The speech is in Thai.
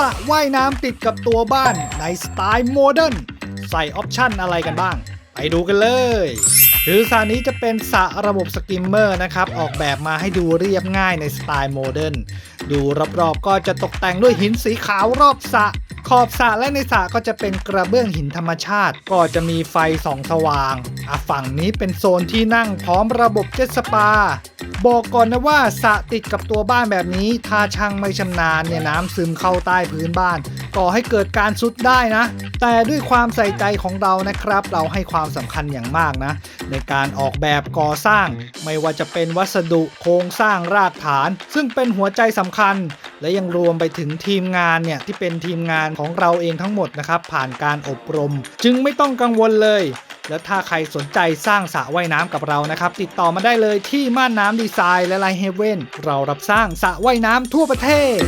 ระว่ายน้ำติดกับตัวบ้านในสไตล์โมเดิร์นใส่ออปชั่นอะไรกันบ้าง ไปดูกันเลยคือสระนี้จะเป็นสระระบบสกิมเมอร์นะครับ ออกแบบมาให้ดูเรียบง่ายในสไตล์โมเดิร์นดูรอบๆก็จะตกแต่งด้วยหินสีขาวรอบสระขอบสระและในสระก็จะเป็นกระเบื้องหินธรรมชาติ ก็จะมีไฟส่องสว่างอะฝั่งนี้เป็นโซนที่นั่งพร้อมระบบเจ็ตสปา บอกก่อนนะว่าสะติดกับตัวบ้านแบบนี้ ถ้าช่างไม่ชำนาญเนี่ยน้ำซึมเข้าใต้พื้นบ้าน ก่อให้เกิดการซุดได้นะ แต่ด้วยความใส่ใจของเรานะครับ เราให้ความสำคัญอย่างมากนะ ในการออกแบบก่อสร้าง ไม่ว่าจะเป็นวัสดุโครงสร้างรากฐาน ซึ่งเป็นหัวใจสำคัญ และยังรวมไปถึงทีมงานเนี่ยที่เป็นทีมงานของเราเองทั้งหมดนะครับผ่านการอบรม จึงไม่ต้องกังวลเลย แล้วถ้าใครสนใจสร้างสระว่ายน้ำกับเรานะครับ ติดต่อมาได้เลยที่ม่านน้ำดีไซน์และไลเฮเว่นเรารับสร้างสระว่ายน้ำทั่วประเทศ